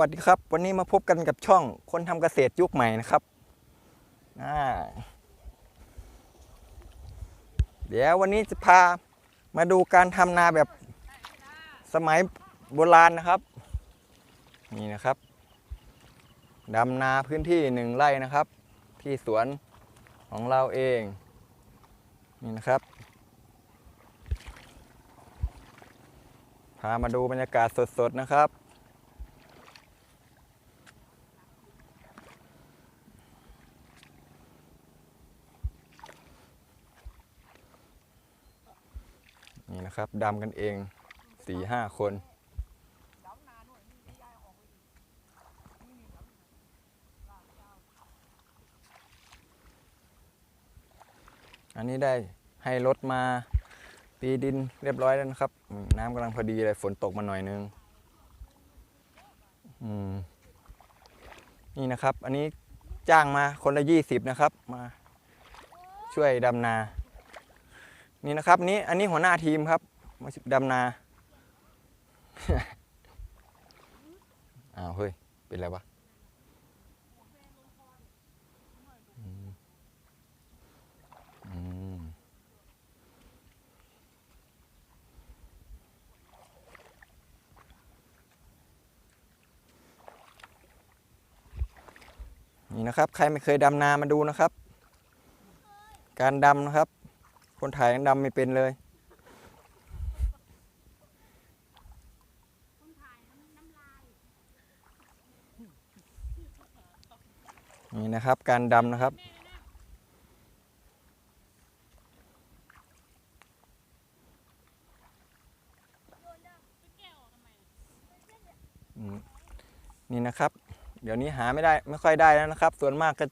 วัสดีครับ วันนี้มาพบกันกับช่องคนทำเกษตรยุคใหม่นะครับเดี๋ยววันนี้จะพามาดูการทำนาแบบสมัยโบราณนะครับ นี่นะครับดำนาพื้นที่หนึ่งไร่นะครับ ที่สวนของเราเอง นี่นะครับ พามาดูบรรยากาศสดๆนะครับ นี่นะครับดำกันเองสี่ห้าคนอันนี้ได้ให้รถมาตีดินเรียบร้อยแล้วนะครับ น้ำกำลังพอดีเลยฝนตกมาหน่อยนึงนี่นะครับ อันนี้จ้างมาคนละยี่สิบนะครับ มาช่วยดำนา นี่นะครับนี่อันนี้หัวหน้าทีมครับมาดำนาอ้าวเฮ้ย เป็นไรวะนี่นะครับ ใครไม่เคยดำนามาดูนะครับ การดำนะครับ คนถ่ายยังดำไม่เป็นเลยนี่นะครับการดำนะครับ นี่นะครับ เดี๋ยวนี้หาไม่ได้ไม่ค่อยได้แล้วนะครับ ส่วนมากก็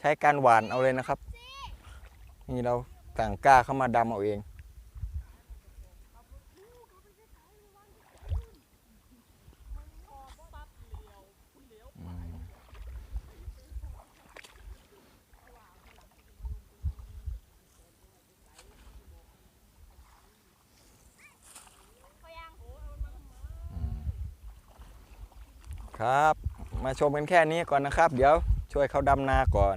ใช้การหวานเอาเลยนะครับ นี่เรา ต่างกล้าเข้ามาดำเอาเอง ครับ มาชมกันแค่นี้ก่อนนะครับ เดี๋ยวช่วยเขาดำนาก่อน